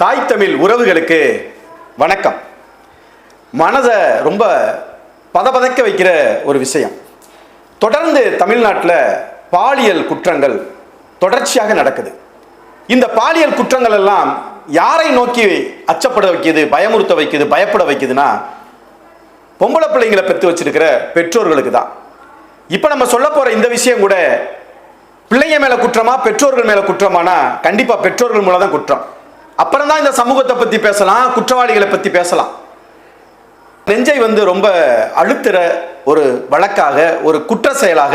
தாய் தமிழ் உறவுகளுக்கு வணக்கம். மனதை ரொம்ப பதபதைக்க வைக்கிற ஒரு விஷயம். தொடர்ந்து தமிழ்நாட்டில் பாலியல் குற்றங்கள் தொடர்ச்சியாக நடக்குது. இந்த பாலியல் குற்றங்கள் எல்லாம் யாரை நோக்கி அச்சப்பட வைக்கிது பயமுறுத்த வைக்குது பயப்பட வைக்குதுன்னா பொம்பளை பிள்ளைங்களை பெற்று வச்சிருக்கிற பெற்றோர்களுக்கு தான். இப்போ நம்ம சொல்ல போகிற இந்த விஷயம் கூட பிள்ளைங்க மேலே குற்றமா பெற்றோர்கள் மேலே குற்றமானா கண்டிப்பாக பெற்றோர்கள் மூலம் தான் குற்றம். அப்புறம் தான் இந்த சமூகத்தை பத்தி பேசலாம் குற்றவாளிகளை பத்தி பேசலாம். நெஞ்சை வந்து ரொம்ப அழுத்துற ஒரு வழக்காக ஒரு குற்ற செயலாக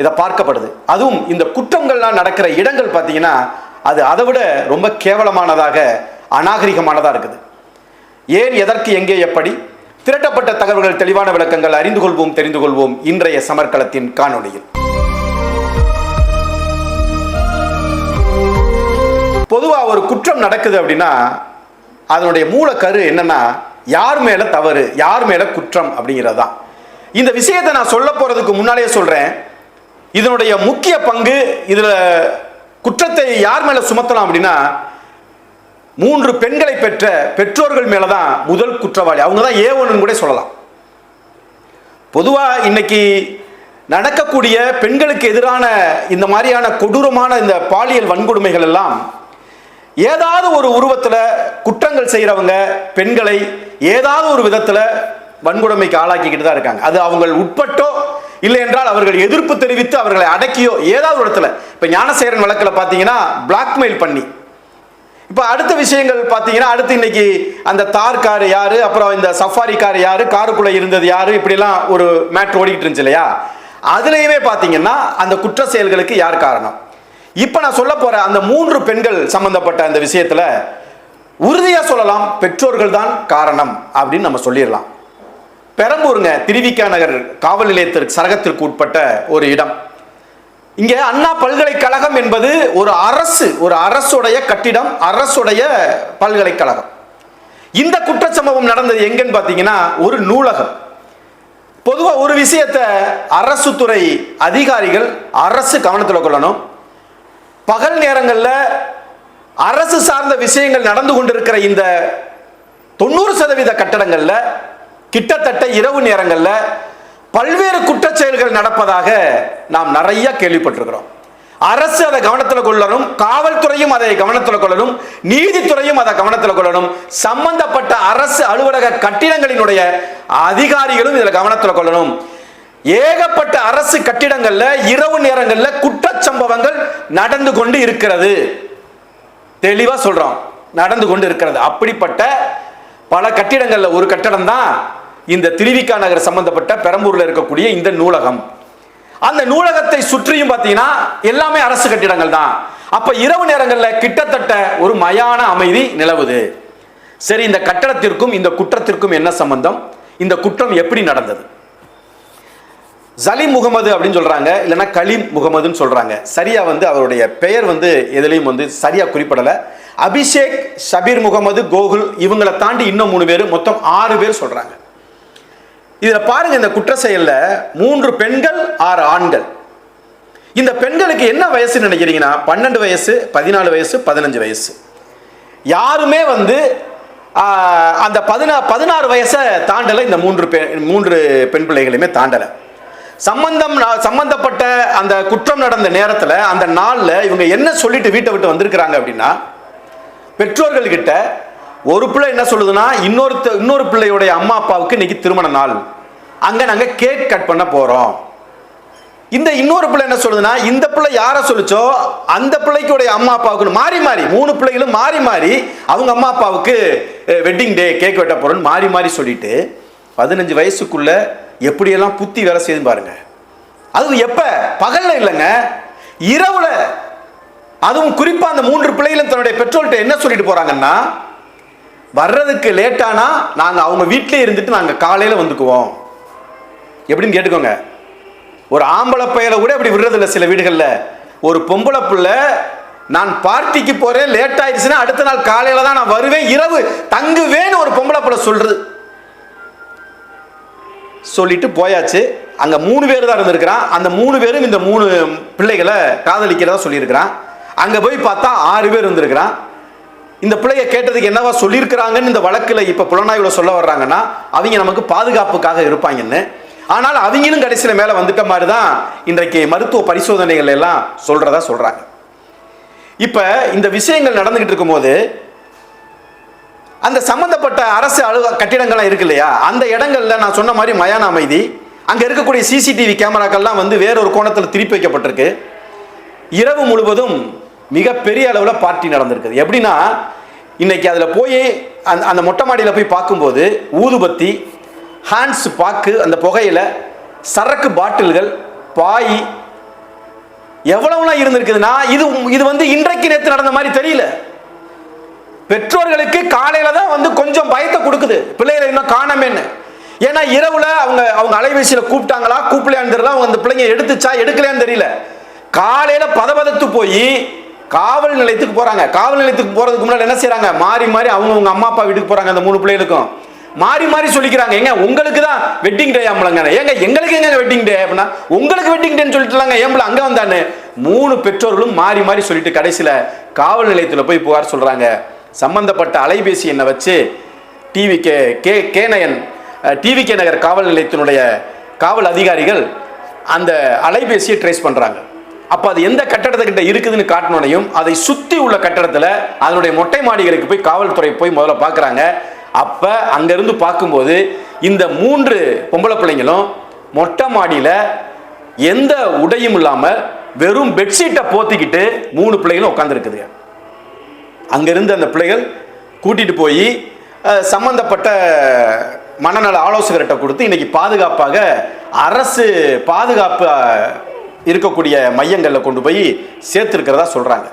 இதை பார்க்கப்படுது. அதுவும் இந்த குற்றங்கள்லாம் நடக்கிற இடங்கள் பார்த்தீங்கன்னா அது அதை விட ரொம்ப கேவலமானதாக அநாகரிகமானதாக இருக்குது. ஏன் எதற்கு எங்கே எப்படி? திரட்டப்பட்ட தகவல்கள் தெளிவான விளக்கங்கள் அறிந்து கொள்வோம் தெரிந்து கொள்வோம் இன்றைய சமர்க்களத்தின் காணொளியில். பொதுவாக ஒரு குற்றம் நடக்குது அப்படின்னா அதனுடைய மூலக்கரு என்னன்னா யார் மேல தவறு யார் மேல குற்றம் அப்படிங்கிறது தான் இந்த விஷயத்தை நான் சொல்ல போறதுக்கு முன்னாலே சொல்றேன். இதனுடைய முக்கிய பங்கு இதுல குற்றத்தை யார் மேல சுமத்தலாம் அப்படின்னா மூன்று பெண்களை பெற்ற பெற்றோர்கள் மேல தான் முதல் குற்றவாளி. அவங்க தான் ஏ ஒன்று கூட சொல்லலாம். பொதுவாக இன்னைக்கு நடக்கக்கூடிய பெண்களுக்கு எதிரான இந்த மாதிரியான கொடூரமான இந்த பாலியல் வன்கொடுமைகள் எல்லாம் ஏதாவது ஒரு உருவத்தில் குற்றங்கள் செய்கிறவங்க பெண்களை ஏதாவது ஒரு விதத்தில் வன்கொடுமைக்கு ஆளாக்கிக்கிட்டு தான் இருக்காங்க. அது அவங்கள் உட்பட்டோ இல்லை என்றால் அவர்கள் எதிர்ப்பு தெரிவித்து அவர்களை அடக்கியோ ஏதாவது ஒரு இடத்துல. இப்போ ஞானசேரன் வழக்கில் பார்த்தீங்கன்னா பிளாக்மெயில் பண்ணி. இப்போ அடுத்த விஷயங்கள் பார்த்தீங்கன்னா அடுத்து இன்னைக்கு அந்த தார் கார் யார் அப்புறம் இந்த சஃபாரி கார் யார் காருக்குள்ளே இருந்தது யார் இப்படிலாம் ஒரு மேட்ரு ஓடிக்கிட்டு இருந்துச்சு இல்லையா? அதுலேயுமே பார்த்தீங்கன்னா அந்த குற்ற செயல்களுக்கு யார் காரணம்? இப்போ நான் சொல்ல போற அந்த மூன்று பெண்கள் சம்பந்தப்பட்ட அந்த விஷயத்தில் உறுதியா சொல்லலாம் பெற்றோர்கள் தான் காரணம் அப்படின்னு நம்ம சொல்லிடலாம். பெரம்பூருங்க திருவிக்கா நகர் காவல் நிலையத்திற்கு சரகத்திற்கு உட்பட்ட ஒரு இடம். இங்கே அண்ணா பல்கலைக்கழகம் என்பது ஒரு அரசு ஒரு அரசுடைய கட்டிடம் அரசுடைய பல்கலைக்கழகம். இந்த குற்றச்சம்பவம் நடந்தது எங்கன்னு பார்த்தீங்கன்னா ஒரு நூலகம். பொதுவாக ஒரு விஷயத்தை அரசு துறை அதிகாரிகள் அரசு கவனத்தில் கொள்ளணும். பகல் நேரங்களில் அரசு சார்ந்த விஷயங்கள் நடந்து கொண்டிருக்கிற இந்த தொண்ணூறு சதவீத கட்டடங்களில் கிட்டத்தட்ட இரவு நேரங்களில் பல்வேறு குற்றச்செயல்கள் நடப்பதாக நாம் நிறைய கேள்விப்பட்டிருக்கிறோம். அரசு அதை கவனத்தில் கொள்ளணும் காவல்துறையும் அதை கவனத்தில் கொள்ளணும் நீதித்துறையும் அதை கவனத்தில் கொள்ளணும். சம்பந்தப்பட்ட அரசு அலுவலக கட்டிடங்களினுடைய அதிகாரிகளும் இதில் கவனத்தில் கொள்ளணும். ஏகப்பட்ட அரசு கட்டிடங்கள்ல இரவு நேரங்கள்ல குற்றச்சம்பவங்கள் நடந்து கொண்டு இருக்கிறது. தெளிவா சொல்றோம் நடந்து கொண்டு இருக்கிறது. அப்படிப்பட்ட பல கட்டிடங்கள்ல ஒரு கட்டடம் தான் இந்த திருவிக்கா நகர் சம்பந்தப்பட்ட பெரம்பூர்ல இருக்கக்கூடிய இந்த நூலகம். அந்த நூலகத்தை சுற்றியும் பார்த்தீங்கன்னா எல்லாமே அரசு கட்டிடங்கள் தான். அப்ப இரவு நேரங்கள்ல கிட்டத்தட்ட ஒரு மயான அமைதி நிலவுது. சரி இந்த கட்டடத்திற்கும் இந்த குற்றத்திற்கும் என்ன சம்பந்தம்? இந்த குற்றம் எப்படி நடந்தது? ஜலீம் முகமது அப்படின்னு சொல்கிறாங்க இல்லைன்னா கலீம் முகமதுன்னு சொல்கிறாங்க சரியாக வந்து அவருடைய பெயர் வந்து எதுலேயும் வந்து சரியாக குறிப்பிடலை. அபிஷேக் ஷபீர் முகமது கோகுல் இவங்களை தாண்டி இன்னும் மூணு பேர் மொத்தம் ஆறு பேர் சொல்கிறாங்க இதில் பாருங்கள் இந்த குற்ற செயலில் மூன்று பெண்கள் ஆறு ஆண்கள். இந்த பெண்களுக்கு என்ன வயசுன்னு நினைக்கிறீங்கன்னா பன்னெண்டு வயசு பதினாலு வயசு பதினஞ்சு வயசு. யாருமே வந்து அந்த பதினா பதினாறு வயசை தாண்டலை இந்த மூன்று பெண் மூன்று பெண் பிள்ளைகளையுமே தாண்டலை. சம்பந்தம் சம்பந்தப்பட்ட அந்த குற்றம் நடந்த நேரத்தில் அந்த நாளில் இவங்க என்ன சொல்லிட்டு வீட்டை விட்டு வந்திருக்கிறாங்க அப்படின்னா பெற்றோர்கள் கிட்ட ஒரு பிள்ளை என்ன சொல்லுதுன்னா இன்னொருத்த இன்னொரு பிள்ளையுடைய அம்மா அப்பாவுக்கு இன்னைக்கு திருமண நாள். அங்கே நாங்கள் கேக் கட் பண்ண போகிறோம் இந்த இன்னொரு பிள்ளை என்ன சொல்லுதுன்னா இந்த பிள்ளை யாரை சொல்லிச்சோ அந்த பிள்ளைக்குடைய அம்மா அப்பாவுக்கு மாறி மாறி மூணு பிள்ளைகளும் மாறி மாறி அவங்க அம்மா அப்பாவுக்கு வெட்டிங் டே கேக் வெட்ட போகிறோன்னு மாறி மாறி சொல்லிட்டு பதினஞ்சு வயசுக்குள்ள எப்படியெல்லாம் புத்தி வேலை செய்யுது பாருங்க. அதுவும் எப்போ? பகலில் இல்லைங்க. இரவுல. அதுவும் குறிப்பாக அந்த மூன்று பிள்ளைகளும் தன்னுடைய பெற்றோர்கிட்ட என்ன சொல்லிட்டு போகிறாங்கன்னா வர்றதுக்கு லேட்டானா நாங்கள் அவங்க வீட்டிலே இருந்துட்டு நாங்கள் காலையில் வந்துக்குவோம். எப்படின்னு கேட்டுக்கோங்க. ஒரு ஆம்பளை பையலை கூட இப்படி விடுறதில்ல சில வீடுகளில். ஒரு பொம்பளை பிள்ளை நான் பார்ட்டிக்கு போகிறேன் லேட் ஆயிடுச்சுன்னா அடுத்த நாள் காலையில் தான் நான் வருவேன் இரவு தங்குவேன்னு ஒரு பொம்பளை பிள்ளை சொல்கிறது சொல்லிட்டு போயாச்சு. அங்கே மூணு பேர் தான் இருந்திருக்கிறான். அந்த மூணு பேரும் இந்த மூணு பிள்ளைகளை காதலிக்கிறதா சொல்லியிருக்கிறான். அங்கே போய் பார்த்தா ஆறு பேர் இருந்திருக்கிறான். இந்த பிள்ளைய கேட்டதுக்கு என்னவா சொல்லியிருக்கிறாங்கன்னு இந்த வழக்கில் இப்போ புலனாய்வில் சொல்ல வர்றாங்கன்னா அவங்க நமக்கு பாதுகாப்புக்காக இருப்பாங்கன்னு. ஆனால் அவங்களும் கடைசியில் மேலே வந்துட்ட மாதிரி தான் இன்றைக்கு மருத்துவ பரிசோதனைகள் எல்லாம் சொல்கிறதா சொல்கிறாங்க இப்போ இந்த விஷயங்கள் நடந்துக்கிட்டு இருக்கும்போது அந்த சம்பந்தப்பட்ட அரசு அலுவ கட்டிடங்கள்லாம் இருக்கு இல்லையா? அந்த இடங்கள்ல நான் சொன்ன மாதிரி மயான அமைதி. அங்கே இருக்கக்கூடிய சிசிடிவி கேமராக்கள்லாம் வந்து வேறொரு கோணத்தில் திருப்பி வைக்கப்பட்டிருக்கு. இரவு முழுவதும் மிகப்பெரிய அளவில் பார்ட்டி நடந்திருக்குது. எப்படின்னா இன்னைக்கு அதில் போய் அந்த அந்த மொட்டை மாடியில் போய் பார்க்கும்போது ஊதுபத்தி ஹேண்ட்ஸ் பாக்கு அந்த புகையில் சரக்கு பாட்டில்கள் பாய் எவ்வளவுலாம் இருந்திருக்குதுன்னா இது இது வந்து இன்றைக்கு நேற்று நடந்த மாதிரி தெரியல. பெற்றோர்களுக்கு காலையில தான் வந்து கொஞ்சம் பயத்தை கொடுக்குது. பிள்ளைகளை இன்னும் காணமேன்னு. ஏன்னா இரவுல அவங்க அவங்க அலைபேசியில கூப்பிட்டாங்களா கூப்பிடலையான்னு தெரியல. அவங்க அந்த பிள்ளைங்க எடுத்துச்சா எடுக்கலையான்னு தெரியல. காலையில பதபதத்து போய் காவல் நிலையத்துக்கு போறாங்க. காவல் நிலையத்துக்கு போறதுக்கு முன்னாடி என்ன செய்யறாங்க மாறி மாறி அவங்க அவங்க அம்மா அப்பா வீட்டுக்கு போறாங்க அந்த மூணு பிள்ளைகளுக்கும். மாறி மாறி சொல்லிக்கிறாங்க. ஏங்க உங்களுக்கு தான் வெட்டிங் டே ஆம்பளங்க ஏங்க எங்களுக்கு எங்க வெட்டிங் டே அப்படின்னா உங்களுக்கு வெட்டிங் டேன்னு சொல்லிட்டுலாங்க ஏம்பல அங்க வந்தானு மூணு பெற்றோர்களும் மாறி மாறி சொல்லிட்டு கடைசியில காவல் நிலையத்துல போய் புகார் சொல்றாங்க. சம்பந்தப்பட்ட அலைபேசி எண்ணை வச்சு டிவி கே கே கேநயன் டிவி கே நகர் காவல் நிலையத்தினுடைய காவல் அதிகாரிகள் அந்த அலைபேசியை ட்ரேஸ் பண்ணுறாங்க அப்போ அது எந்த கட்டடத்துக்கிட்ட இருக்குதுன்னு காட்டினோடையும் அதை சுற்றி உள்ள கட்டடத்தில் அதனுடைய மொட்டை மாடிகளுக்கு போய் காவல்துறை போய் முதல்ல பார்க்குறாங்க அப்போ அங்கேருந்து பார்க்கும்போது இந்த மூன்று பொம்பளை பிள்ளைங்களும் மொட்டை மாடியில் எந்த உடையும் இல்லாமல் வெறும் பெட்ஷீட்டை போத்திக்கிட்டு மூணு பிள்ளைகளும் உட்காந்துருக்குதுங்க அங்கிருந்து அந்த பிள்ளைகள் கூட்டிகிட்டு போய் சம்மந்தப்பட்ட சம்பந்தப்பட்ட மனநல ஆலோசகர்கிட்ட கொடுத்து இன்னைக்கு பாதுகாப்பாக அரசு பாதுகாப்பு இருக்கக்கூடிய மையங்களில் கொண்டு போய் சேர்த்துருக்கிறதா சொல்கிறாங்க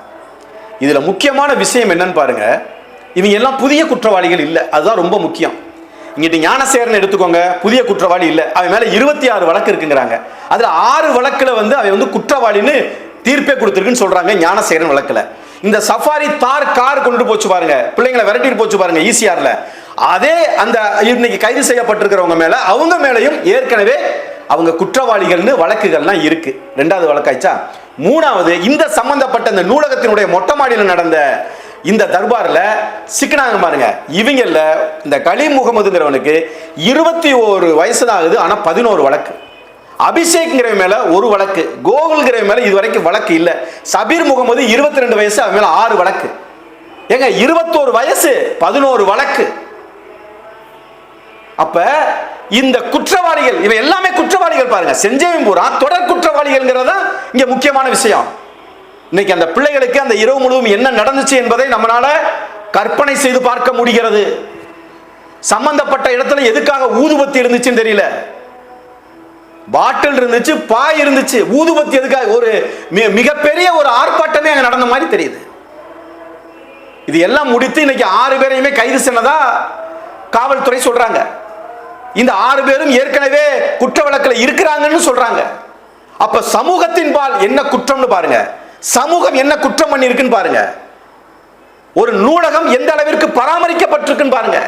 இதில் முக்கியமான விஷயம் என்னன்னு பாருங்கள் இவங்க எல்லாம் புதிய குற்றவாளிகள் இல்லை. அதுதான் ரொம்ப முக்கியம். இங்கிட்ட ஞானசேரன் எடுத்துக்கோங்க. புதிய குற்றவாளி இல்லை. அவன் மேலே இருபத்தி ஆறு வழக்கு இருக்குங்கிறாங்க. அதில் ஆறு வழக்கில் வந்து அவன் வந்து குற்றவாளின்னு தீர்ப்பே கொடுத்துருக்குன்னு சொல்றாங்க ஞானசேரன் வழக்கில். இந்த சஃபாரி தார் கார் கொண்டு போச்சு பாருங்க. பிள்ளைங்களை விரட்டிட்டு போச்சு பாருங்க ஈசிஆர்ல. அதே அந்த இன்னைக்கு கைது செய்யப்பட்டிருக்கிறவங்க மேல அவங்க மேலையும் ஏற்கனவே அவங்க குற்றவாளிகள்னு வழக்குகள்லாம் இருக்கு. ரெண்டாவது வழக்காய்ச்சா? மூணாவது இந்த சம்பந்தப்பட்ட இந்த நூலகத்தினுடைய மொட்டை மாடியில் நடந்த இந்த தர்பாரில் சிக்கனாங்க பாருங்க. இவங்கள இந்த கலீம் முகமதுங்கிறவனுக்கு இருபத்தி ஓரு வயசு தான் ஆகுது ஆனால் பதினோரு வழக்கு. அபிஷேக்ங்கிற மேல ஒரு வழக்கு கோகுல்ங்கிற மேல இது வரைக்கும் வழக்கு இல்லை. சபீர் முகமது இருபத்தி ரெண்டு வயசு அவன் மேல ஆறு வழக்கு. ஏங்க இருபத்தோரு வயசு பதினோரு வழக்கு. அப்ப இந்த குற்றவாளிகள் இவன் எல்லாமே குற்றவாளிகள் பாருங்க. செஞ்சேவும் பூரா தொடர் குற்றவாளிகள்ங்கிறது இங்க முக்கியமான விஷயம். இன்னைக்கு அந்த பிள்ளைகளுக்கு அந்த இரவு முழுவதும் என்ன நடந்துச்சு என்பதை நம்மளால கற்பனை செய்து பார்க்க முடிகிறது. சம்பந்தப்பட்ட இடத்துல எதுக்காக ஊதுபத்தி இருந்துச்சுன்னு தெரியல. பாட்டில் இருந்துச்சு பாய் இருந்துச்சு. ஊதுபத்தி எதுக்காக? ஒரு மிகப்பெரிய ஒரு ஆர்ப்பாட்டமே அங்கே நடந்த மாதிரி தெரியுது. இது எல்லாம் முடித்து இன்னைக்கு ஆறு பேரையுமே கைது செய்யறதா காவல்துறை சொல்றாங்க. இந்த ஆறு பேரும் ஏற்கனவே குற்ற வழக்கில் இருக்கிறாங்கன்னு சொல்றாங்க. அப்ப சமூகத்தின் பால் என்ன குற்றம்னு பாருங்க. சமூகம் என்ன குற்றம் பண்ணி இருக்குன்னு பாருங்க. ஒரு நூலகம் எந்த அளவிற்கு பராமரிக்கப்பட்டிருக்குன்னு பாருங்க.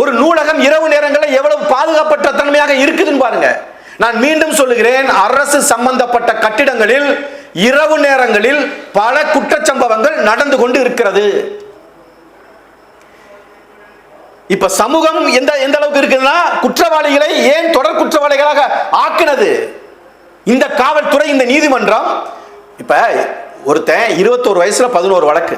ஒரு நூலகம் இரவு நேரங்களில் எவ்வளவு பாதுகாப்பற்ற தன்மையாக இருக்குதுன்னு பாருங்க. நான் மீண்டும் சொல்லுகிறேன் அரசு சம்பந்தப்பட்ட கட்டிடங்களில் இரவு நேரங்களில் பல குற்றச்சம்பவங்கள் நடந்து கொண்டு இருக்கிறது. இப்ப சமூகம் எந்த எந்த அளவுக்கு இருக்குதுன்னா குற்றவாளிகளை ஏன் தொடர் குற்றவாளிகளாக ஆக்கினது? இந்த காவல்துறை இந்த நீதிமன்றம் இப்ப ஒருத்தன் இருபத்தோரு வயசுல பதினோரு வழக்கு.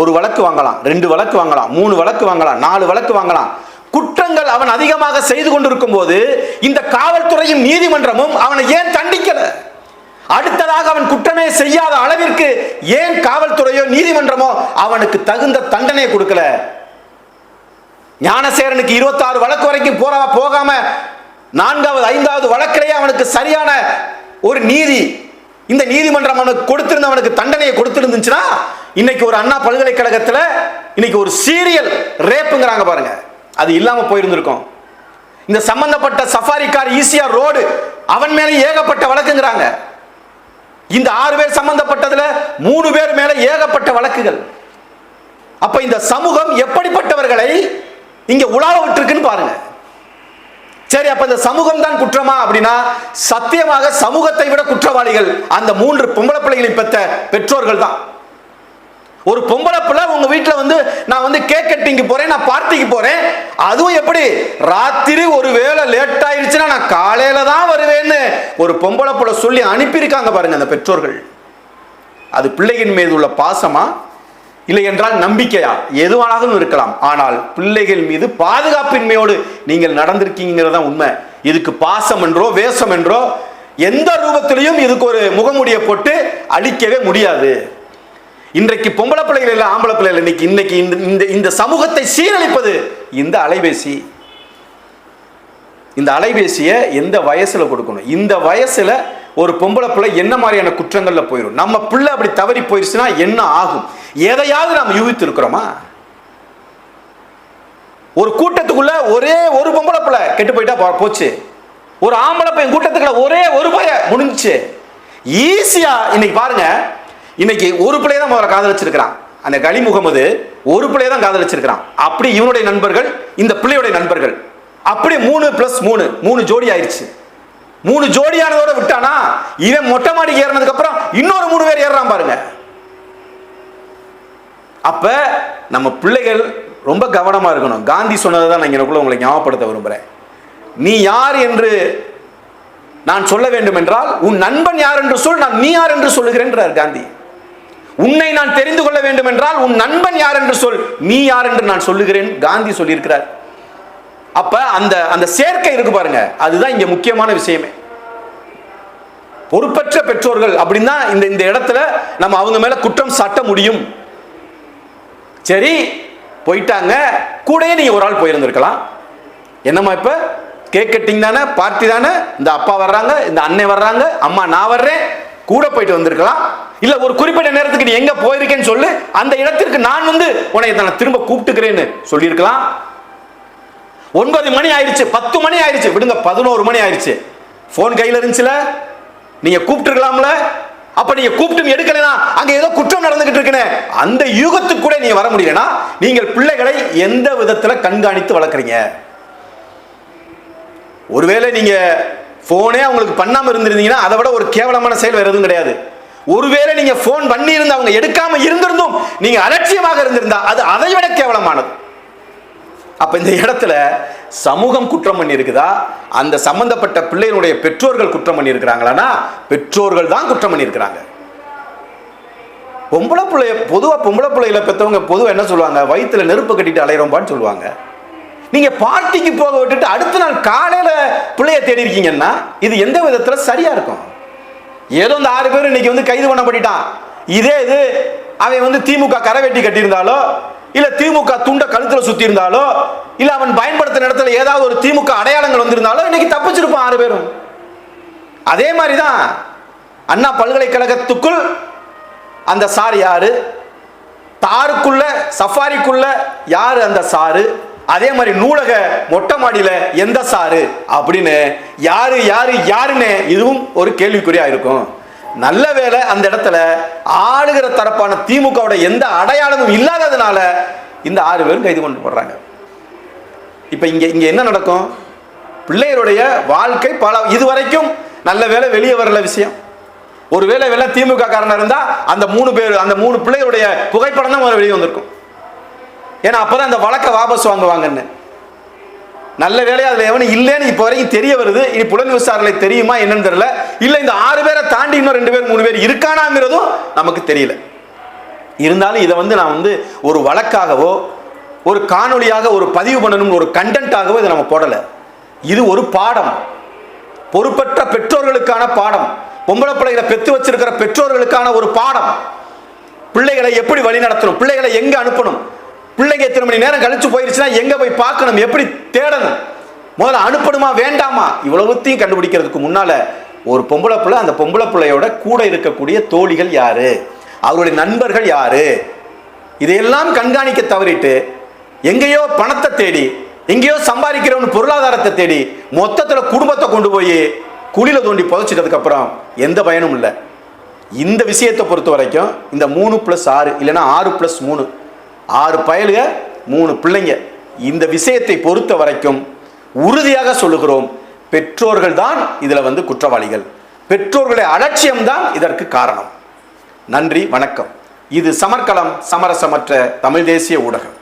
ஒரு வழக்கு வாங்கலாம் ரெண்டு வழக்கு வாங்கலாம் மூணு வழக்கு வாங்கலாம் நாலு வழக்கு வாங்கலாம். குற்றங்கள் அவன் அதிகமாக செய்து கொண்டிருக்கும் போது இந்த காவல்துறையும் நீதிமன்றமும் அவனை ஏன் தண்டிக்கல? அடுத்ததாக அவன் குற்றமே செய்யாத அளவிற்கு ஏன் காவல்துறையோ நீதிமன்றமோ அவனுக்கு தகுந்த தண்டனையை கொடுக்கல? ஞானசேரனுக்கு இருபத்தாறு வழக்கு வரைக்கும் போற போகாம நான்காவது ஐந்தாவது வழக்கிலேயே அவனுக்கு சரியான ஒரு நீதி இந்த நீதிமன்றம் அவனுக்கு கொடுத்திருந்த அவனுக்கு தண்டனையை கொடுத்திருந்துச்சுன்னா இன்னைக்கு ஒரு அண்ணா பல்கலைக்கழகத்தில் இன்னைக்கு ஒரு சீரியல் ரேப்புங்கிறாங்க பாருங்க. அது இல்லாமல் போயிருந்திருக்கும். இந்த சம்பந்தப்பட்ட சஃபாரி கார் ஈஸியாக ரோடு அவன் மேல ஏகப்பட்ட வழக்குங்கிறாங்க. இந்த ஆறு பேர் சம்பந்தப்பட்டதுல மூணு பேர் மேல ஏகப்பட்ட வழக்குகள். அப்ப இந்த சமூகம் எப்படிப்பட்டவர்களை இங்க உலாவ விட்டுருக்குன்னு பாருங்க. சரி அப்ப இந்த சமூகம் தான் குற்றமா அப்படின்னா சத்தியமாக சமூகத்தை விட குற்றவாளிகள் அந்த மூன்று பொம்பளை பிள்ளைகளை பெற்ற பெற்றோர்கள் தான் ஒரு பொம்பளை பிள்ளை உங்க வீட்டில் வந்து நான் வந்து கேக் கட்டிங்க போறேன் நான் பார்ட்டிக்கு போறேன். அதுவும் எப்படி? ராத்திரி ஒரு வேளை லேட் ஆயிடுச்சுன்னா நான் காலையில தான் வருவேன்னு ஒரு பொம்பளை பிள்ளை சொல்லி அனுப்பியிருக்காங்க பாருங்க அந்த பெற்றோர்கள். அது பிள்ளையின் மீது உள்ள பாசமா? இல்லை என்றால் நம்பிக்கையா? எதுவானாலும் இருக்கலாம். ஆனால் பிள்ளைகள் மீது பாதுகாப்பின்மையோடு நீங்கள் நடந்திருக்கீங்கிறதா உண்மை. இதுக்கு பாசம் என்றோ வேஷம் என்றோ எந்த ரூபத்திலையும் இதுக்கு ஒரு முகமுடியை போட்டு அழிக்கவே முடியாது. இன்றைக்கு பொம்பளை பிள்ளைகள் இல்லை ஆம்பளை பிள்ளைகள் இன்னைக்கு இன்னைக்கு இந்த இந்த சமூகத்தை சீரழிப்பது இந்த அலைபேசி. இந்த அலைபேசியை எந்த வயசில் கொடுக்கணும்? இந்த வயசில் ஒரு பொம்பளை பிள்ளை என்ன மாதிரியான குற்றங்களில் போயிடும் நம்ம பிள்ளை அப்படி தவறி போயிருச்சுன்னா என்ன ஆகும்? எதையாவது நாம் யூகித்து இருக்கிறோமா ஒரு கூட்டத்துக்குள்ள ஒரே ஒரு பொம்பளை பிள்ளை கெட்டு போயிட்டா போச்சு. ஒரு ஆம்பளை பையன் கூட்டத்துக்குள்ள ஒரே ஒரு பைய முடிஞ்சுச்சு. ஈஸியா இன்னைக்கு பாருங்க இன்னைக்கு ஒரு பிள்ளைய தான் முதல்ல காதலிச்சிருக்கிறான். அந்த கலி முகமது ஒரு பிள்ளைய தான் காதலிச்சிருக்கிறான். அப்படி இவனுடைய நண்பர்கள் இந்த பிள்ளையுடைய நண்பர்கள். அப்படி மூணு பிளஸ் மூணு மூணு ஜோடி ஆயிடுச்சு மூணு ஜோடியானதோட விட்டானா இவன் மொட்டை மாடிக்கு ஏறினதுக்கு அப்புறம் இன்னொரு மூணு பேர் ஏறுறான் பாருங்க. அப்ப நம்ம பிள்ளைகள் ரொம்ப கவனமா இருக்கணும். காந்தி சொன்னதை தான் நான் எனக்குள்ள உங்களை ஞாபகப்படுத்த விரும்புறேன். நீ யார் என்று நான் சொல்ல வேண்டும் என்றால் உன் நண்பன் யார் என்று சொல் நான் நீ யார் என்று சொல்லுகிறேன்றார் காந்தி. உன்னை நான் தெரிந்து கொள்ள வேண்டும் என்றால் உன் நண்பன் யார் என்று சொல். நீ யார் என்று நான் சொல்லுகிறேன்? காந்தி சொல்லியிருக்கிறார். அப்ப அந்த அந்த சேர்க்கை இருக்கு பாருங்க. அதுதான் இங்க முக்கியமான விஷயமே. பொறுப்பற்ற பெற்றோர்கள் அப்படின்னா இந்த இந்த இடத்துல நம்ம அவங்க மேல குற்றம் சாட்ட முடியும். சரி போயிட்டாங்க. கூடயே நீங்க ஒரு ஆள் போயிருந்திருக்கலாம். என்னம்மா இப்ப? கேக் கட்டிங் தானே? பார்ட்டி தானே? இந்த அப்பா வர்றாங்க இந்த அண்ணன் வர்றாங்க அம்மா நான் வர்றேன். கூட போயிட்டு வந்திருக்கலாம். இல்ல ஒரு குறிப்பிட்ட நேரத்துக்கு நீ எங்க போயிருக்கேன்னு சொல்லு. அந்த இடத்திற்கு நான் வந்து உன்னை நான் திரும்ப கூப்பிட்டுக்கிறேன்னு சொல்லியிருக்கலாம். ஒன்பது மணி ஆயிடுச்சு பத்து மணி ஆயிடுச்சு விடுங்க பதினோரு மணி ஆயிடுச்சு போன் கையில இருந்துச்சுல? நீங்க கூப்பிட்டுருக்கலாம்ல? அப்ப நீங்க கூப்பிட்டு எடுக்கலைனா அங்க ஏதோ குற்றம் நடந்துகிட்டு இருக்குன்னு. அந்த யூகத்துக்கு கூட நீங்க வர முடியலனா நீங்கள் பிள்ளைகளை எந்த விதத்துல கண்காணித்து வளர்க்குறீங்க? ஒருவேளை நீங்க போனே அவங்களுக்கு பண்ணாம இருந்திருந்தீங்கன்னா அதை விட ஒரு கேவலமான செயல் வேற எதுவும் கிடையாது. ஒருவேளை நீங்க போன் பண்ணி இருந்து அவங்க எடுக்காம இருந்திருந்தும் நீங்க அலட்சியமாக இருந்திருந்தா அது அதை விட கேவலமானது. அப்ப இந்த இடத்துல சமூகம் குற்றம் பண்ணி இருக்குதா அந்த சம்பந்தப்பட்ட பிள்ளைகளுடைய பெற்றோர்கள் குற்றம் பண்ணி பெற்றோர்கள் தான் குற்றம் பண்ணி இருக்கிறாங்க பொம்பளை பிள்ளைய பொதுவாக பொம்பளை பிள்ளைகளை பெற்றவங்க பொதுவாக என்ன சொல்லுவாங்க? வயிற்றுல நெருப்பு கட்டிட்டு அலையிறோம்பான்னு சொல்லுவாங்க. நீங்க பார்ட்டிக்கு போக விட்டுட்டு அடுத்த நாள் காலையில பிள்ளைய தேடி இருக்கீங்கன்னா இது எந்த விதத்துல சரியா இருக்கும்? ஏதோ இந்த ஆறு பேர் இன்னைக்கு வந்து கைது பண்ணப்பட்டுட்டான். இதே இது அவன் வந்து திமுக கரவெட்டி கட்டியிருந்தாலோ இல்ல திமுக துண்ட கழுத்துல சுத்தி இருந்தாலோ இல்ல அவன் பயன்படுத்தின இடத்துல ஏதாவது ஒரு திமுக அடையாளங்கள் வந்திருந்தாலோ இன்னைக்கு தப்பிச்சிருப்பான் ஆறு பேரும். அதே மாதிரிதான் அண்ணா பல்கலைக்கழகத்துக்குள் அந்த சார் யாரு? தாருக்குள்ள சஃபாரிக்குள்ள யாரு அந்த சாரு? அதே மாதிரி நூலக மொட்டை மாடியில் எந்த சாரு? அப்படின்னு யாரு யாரு யாருன்னு இதுவும் ஒரு கேள்விக்குறியாக இருக்கும். நல்ல வேளை அந்த இடத்துல ஆளுகிற தரப்பான திமுகவோட எந்த அடையாளமும் இல்லாததுனால இந்த ஆறு பேரும் கைது கொண்டு போடுறாங்க. இப்போ இங்கே இங்கே என்ன நடக்கும்? பிள்ளையருடைய வாழ்க்கை பல இதுவரைக்கும் நல்ல வேலை வெளியே வரல விஷயம். ஒருவேளை வேலை திமுக காரணம் இருந்தால் அந்த மூணு பேர் அந்த மூணு பிள்ளையருடைய புகைப்படம் தான் வெளியே வந்திருக்கும். ஏன்னா அப்பதான் அந்த வழக்கை வாபஸ் வாங்குவாங்கன்னு. நல்ல வேலையாக அதில் எவனும் இல்லைன்னு இப்போ வரைக்கும் தெரிய வருது. இனி புலன் விசாரணை தெரியுமா என்னன்னு தெரியல. இல்லை இந்த ஆறு பேரை தாண்டி இன்னும் ரெண்டு பேர் மூணு பேர் இருக்கானாங்கிறதும் நமக்கு தெரியல. இருந்தாலும் இதை வந்து நான் வந்து ஒரு வழக்காகவோ ஒரு காணொளியாக ஒரு பதிவு பண்ணணும்னு ஒரு கண்டென்ட்டாகவோ இதை நம்ம போடலை. இது ஒரு பாடம். பொறுப்பற்ற பெற்றோர்களுக்கான பாடம். பொம்பளை பிள்ளைகளை பெற்று வச்சிருக்கிற பெற்றோர்களுக்கான ஒரு பாடம். பிள்ளைகளை எப்படி வழி நடத்தணும்? பிள்ளைகளை எங்கே அனுப்பணும்? பிள்ளைங்க எத்தனை மணி நேரம் கழிச்சு போயிருச்சுன்னா எங்க போய் பார்க்கணும்? எப்படி தேடணும்? முதல்ல அனுப்பணுமா வேண்டாமா? இவ்வளவுத்தையும் கண்டுபிடிக்கிறதுக்கு முன்னால ஒரு பொம்பளை பிள்ளை அந்த பொம்பளை பிள்ளையோட கூட இருக்கக்கூடிய தோழிகள் யாரு? அவருடைய நண்பர்கள் யாரு? இதையெல்லாம் கண்காணிக்க தவறிட்டு எங்கேயோ பணத்தை தேடி எங்கேயோ சம்பாதிக்கிறவன் பொருளாதாரத்தை தேடி மொத்தத்தில் குடும்பத்தை கொண்டு போய் குழியில தோண்டி புதைச்சிட்டதுக்கப்புறம் எந்த பயனும் இல்லை. இந்த விஷயத்தை பொறுத்த வரைக்கும் இந்த மூணு ப்ளஸ் ஆறு இல்லைன்னா ஆறு ப்ளஸ் மூணு ஆறு பயலுக மூணு பிள்ளைங்க. இந்த விஷயத்தை பொறுத்த வரைக்கும் உறுதியாக சொல்லுகிறோம் பெற்றோர்கள் தான் இதில் வந்து குற்றவாளிகள். பெற்றோர்களுடைய அலட்சியம்தான் இதற்கு காரணம். நன்றி வணக்கம். இது சமர்க்களம் சமரசமற்ற தமிழ் தேசிய ஊடகம்.